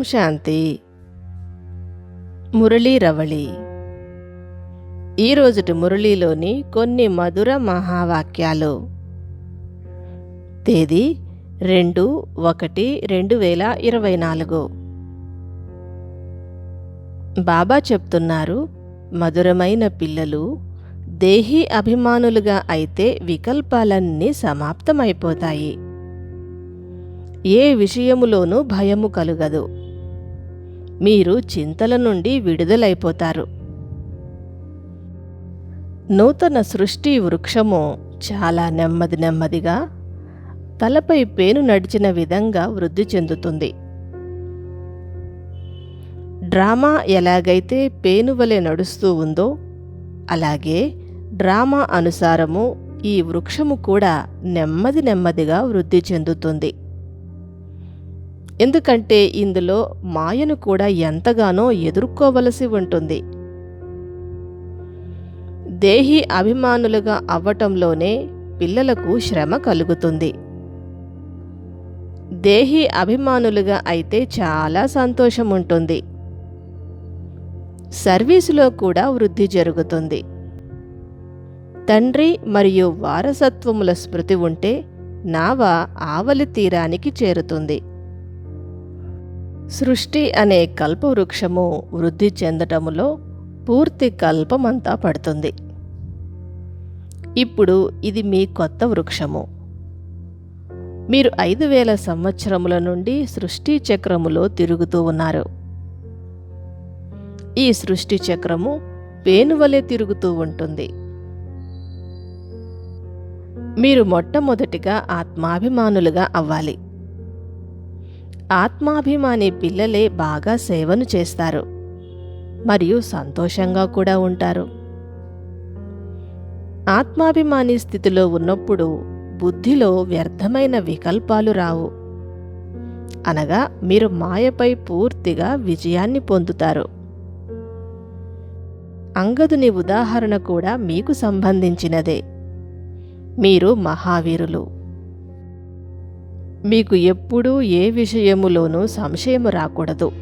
ఓం శాంతి. మురళీ రవళి. ఈరోజుటి మురళీలోని కొన్ని మధుర మహావాక్యాలు. తేదీ రెండు ఒకటి రెండు వేల ఇరవై నాలుగు. బాబా చెప్తున్నారు మధురమైన పిల్లలు దేహీ అభిమానులుగా అయితే వికల్పాలన్నీ సమాప్తమైపోతాయి. ఏ విషయములోనూ భయము కలుగదు. మీరు చింతల నుండి విడుదలైపోతారు. నూతన సృష్టి వృక్షము చాలా నెమ్మది నెమ్మదిగా తలపై పేను నడిచిన విధంగా వృద్ధి చెందుతుంది. డ్రామా ఎలాగైతే పేను వలె నడుస్తూ ఉందో అలాగే డ్రామా అనుసారము ఈ వృక్షము కూడా నెమ్మది నెమ్మదిగా వృద్ధి చెందుతుంది. ఎందుకంటే ఇందులో మాయను కూడా ఎంతగానో ఎదుర్కోవలసి ఉంటుంది. దేహి అభిమానులుగా అవ్వటంలోనే పిల్లలకు శ్రమ కలుగుతుంది. దేహి అభిమానులుగా అయితే చాలా సంతోషం ఉంటుంది. సర్వీసులో కూడా వృద్ధి జరుగుతుంది. తండ్రి మరియు వారసత్వముల స్మృతి ఉంటే నావ ఆవలి తీరానికి చేరుతుంది. సృష్టి అనే కల్పవృక్షము వృద్ధి చెందటములో పూర్తి కల్పమంతా పడుతుంది. ఇప్పుడు ఇది మీ కొత్త వృక్షము. మీరు ఐదు వేల సంవత్సరముల నుండి సృష్టి చక్రములో తిరుగుతూ ఉన్నారు. ఈ సృష్టి చక్రము పేనువలే తిరుగుతూ ఉంటుంది. మీరు మొట్టమొదటిగా ఆత్మాభిమానులుగా అవ్వాలి. ఆత్మాభిమాని పిల్లలే బాగా సేవను చేస్తారు. మరియు సంతోషంగా కూడా ఉంటారు. ఆత్మాభిమాని స్థితిలో ఉన్నప్పుడు బుద్ధిలో వ్యర్థమైన వికల్పాలు రావు. అనగా మీరు మాయపై పూర్తిగా విజయాన్ని పొందుతారు. అంగదుని ఉదాహరణ కూడా మీకు సంబంధించినదే. మీరు మహావీరులు. మీకు ఎప్పుడూ ఏ విషయములోనూ సంశయము రాకూడదు.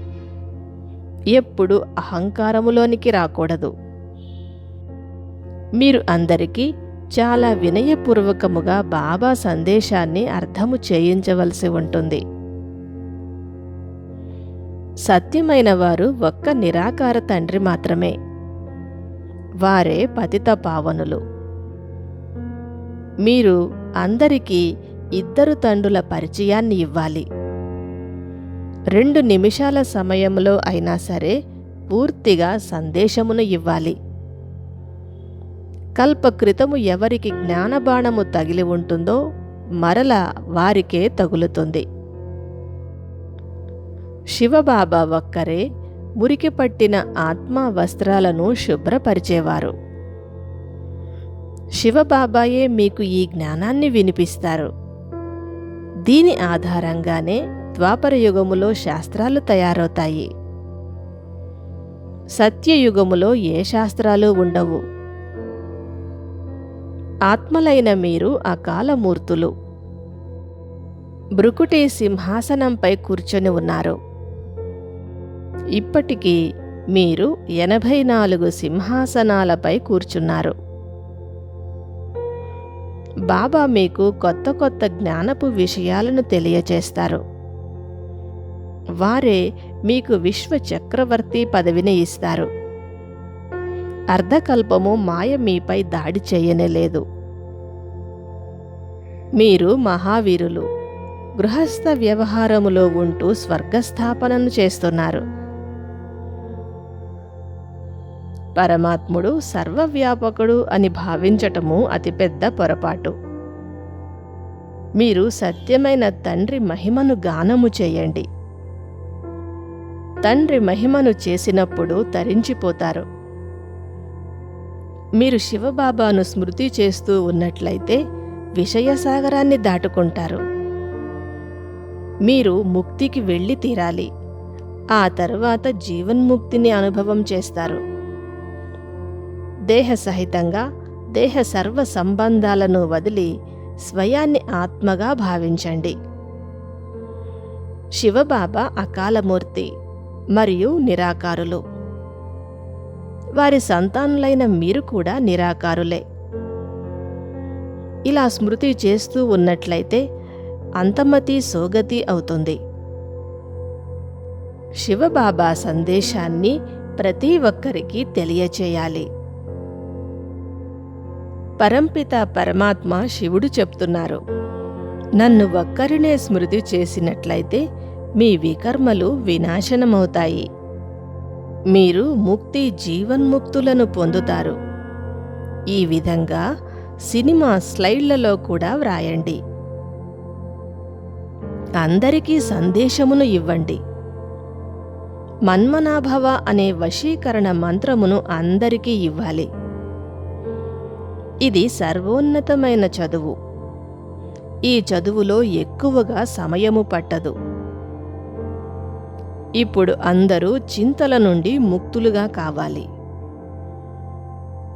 ఎప్పుడు అహంకారములోనికి రాకూడదు. మీరు అందరికీ చాలా వినయపూర్వకముగా బాబా సందేశాన్ని అర్థము చేయించవలసి ఉంటుంది. సత్యమైన వారు ఒక్క నిరాకార తండ్రి మాత్రమే. వారే పతిత పావనులు. మీరు అందరికీ ఇద్దరు తండ్రుల పరిచయాన్ని ఇవ్వాలి. రెండు నిమిషాల సమయంలో అయినా సరే పూర్తిగా సందేశమును ఇవ్వాలి. కల్పకృతము ఎవరికి జ్ఞానబాణము తగిలి ఉంటుందో మరల వారికే తగులుతుంది. శివబాబా ఒక్కరే మురికి పట్టిన ఆత్మ వస్త్రాలను శుభ్రపరిచేవారు. శివబాబాయే మీకు ఈ జ్ఞానాన్ని వినిపిస్తారు. దీని ఆధారంగానే ద్వాపరయుగములో శాస్త్రాలు తయారవుతాయి. సత్యయుగములో ఏ శాస్త్రాలు ఉండవు. ఆత్మలైన మీరు అకాలమూర్తులు బ్రుకుటి సింహాసనంపై కూర్చొని ఉన్నారు. ఇప్పటికీ మీరు ఎనభై నాలుగు సింహాసనాలపై కూర్చున్నారు. బాబా మీకు కొత్త కొత్త జ్ఞానపు విషయాలను తెలియచేస్తారు. వారే మీకు విశ్వ చక్రవర్తి పదవిని ఇస్తారు. అర్ధకల్పము మాయ మీపై దాడి చేయనేలేదు మీరు మహావీరులు గృహస్థ వ్యవహారములో ఉంటూ స్వర్గస్థాపనను చేస్తున్నారు. పరమాత్ముడు సర్వవ్యాపకుడు అని భావించటము అతిపెద్ద పొరపాటు. మీరు సత్యమైన తండ్రి మహిమను గానము చేయండి. తండ్రి మహిమను చేసినప్పుడు తరించిపోతారు. మీరు శివబాబాను స్మృతి చేస్తూ ఉన్నట్లయితే విషయసాగరాన్ని దాటుకుంటారు. మీరు ముక్తికి వెళ్ళి తీరాలి. ఆ తర్వాత జీవన్ముక్తిని అనుభవం చేస్తారు. దేహ సహితంగా దేహ సర్వ సంబంధాలను వదిలి స్వయాన్ని ఆత్మగా భావించండి. శివబాబా అకాలమూర్తి మరియు నిరాకారులు. వారి సంతానులైన మీరు కూడా నిరాకారులే. ఇలా స్మృతి చేస్తూ ఉన్నట్లయితే అంతమతి సోగతి అవుతుంది. శివబాబా సందేశాన్ని ప్రతి ఒక్కరికి తెలియచేయాలి. పరంపిత పరమాత్మ శివుడు చెప్తున్నారు. నన్ను ఒక్కరినే స్మృతి చేసినట్లయితే మీ వికర్మలు వినాశనమవుతాయి. మీరు ముక్తి జీవన్ముక్తులను పొందుతారు. ఈ విధంగా సినిమా స్లైడ్లలో కూడా వ్రాయండి. అందరికీ సందేశమును ఇవ్వండి. మన్మనాభవ అనే వశీకరణ మంత్రమును అందరికీ ఇవ్వాలి. ఇది సర్వోన్నతమైన చదువు. ఈ చదువులో ఎక్కువగా సమయము పట్టదు. ఇప్పుడు అందరూ చింతల నుండి ముక్తులుగా కావాలి.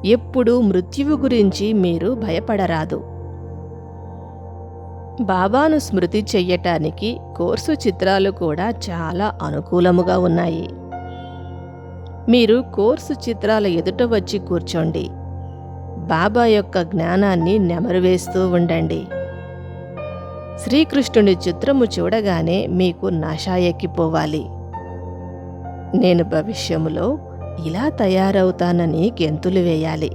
ఎప్పుడు మృత్యువు గురించి మీరు భయపడరాదు. బాబాను స్మృతి చెయ్యటానికి కోర్సు చిత్రాలు కూడా చాలా అనుకూలముగా ఉన్నాయి. మీరు కోర్సు చిత్రాల ఎదుట వచ్చి కూర్చోండి. బాబా యొక్క జ్ఞానాన్ని నెమరువేస్తూ ఉండండి. శ్రీకృష్ణుడి చిత్రము చూడగానే మీకు నాశా ఎక్కిపోవాలి నేను భవిష్యములో ఇలా తయారవుతానని గెంతులు వేయాలి.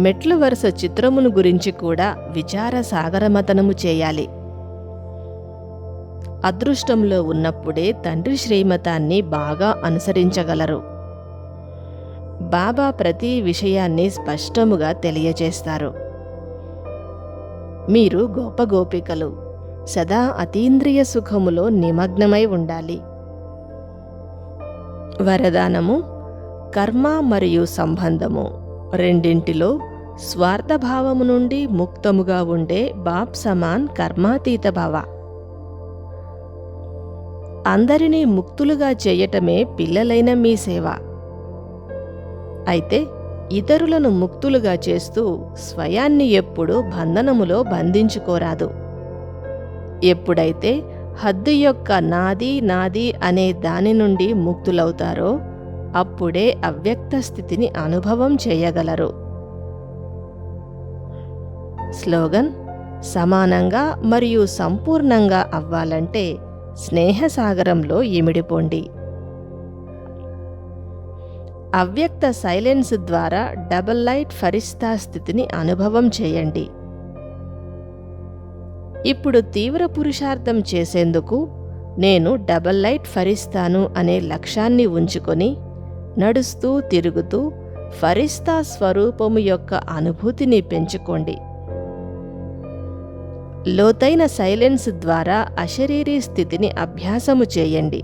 మెట్లు వరుస చిత్రమును గురించి కూడా విచార సాగరమతనము చేయాలి. అదృష్టంలో ఉన్నప్పుడే తండ్రి శ్రీమతాన్ని బాగా అనుసరించగలరు. బాబా ప్రతి విషయాన్ని స్పష్టముగా తెలియజేస్తారు. మీరు గోప గోపికలు సదా అతీంద్రియ సుఖములో నిమగ్నమై ఉండాలి. వరదానము కర్మ మరియు సంబంధము రెండింటిలో స్వార్థభావము నుండి ముక్తముగా ఉండే బాప్ సమాన్ కర్మాతీత భావ. అందరినీ ముక్తులుగా చేయటమే పిల్లలైన మీ సేవ. అయితే ఇతరులను ముక్తులుగా చేస్తూ స్వయాన్ని ఎప్పుడు బంధనములో బంధించుకోరాదు. ఎప్పుడైతే హద్దు యొక్క నాది నాది అనే దాని నుండి ముక్తులవుతారో అప్పుడే అవ్యక్త స్థితిని అనుభవం చేయగలరు. స్లోగన్ సమానంగా మరియు సంపూర్ణంగా అవ్వాలంటే స్నేహసాగరంలో ఇమిడిపోండి. అవ్యక్త సైలెన్స్ ద్వారా డబల్ లైట్ ఫరిస్తా స్థితిని అనుభవం చేయండి. ఇప్పుడు తీవ్ర పురుషార్థం చేసేందుకు నేను డబల్ లైట్ ఫరిస్తాను అనే లక్ష్యాన్ని ఉంచుకొని నడుస్తూ తిరుగుతూ ఫరిస్తా స్వరూపము యొక్క అనుభూతిని పెంచుకోండి. లోతైన సైలెన్స్ ద్వారా అశరీరీ స్థితిని అభ్యాసము చేయండి.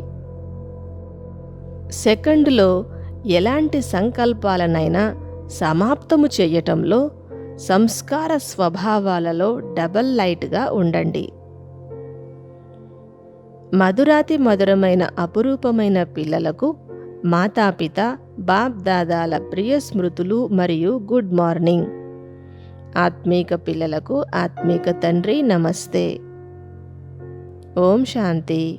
సెకండ్లో ఎలాంటి సంకల్పాలనైనా సమాప్తము చేయటంలో సంస్కార స్వభావాలలో డబల్ లైట్గా ఉండండి. మధురాతి మధురమైన అపురూపమైన పిల్లలకు మాతాపిత బాప్ దాదాల ప్రియ స్మృతులు మరియు గుడ్ మార్నింగ్. ఆత్మీక పిల్లలకు ఆత్మీక తండ్రి నమస్తే. ఓం శాంతి.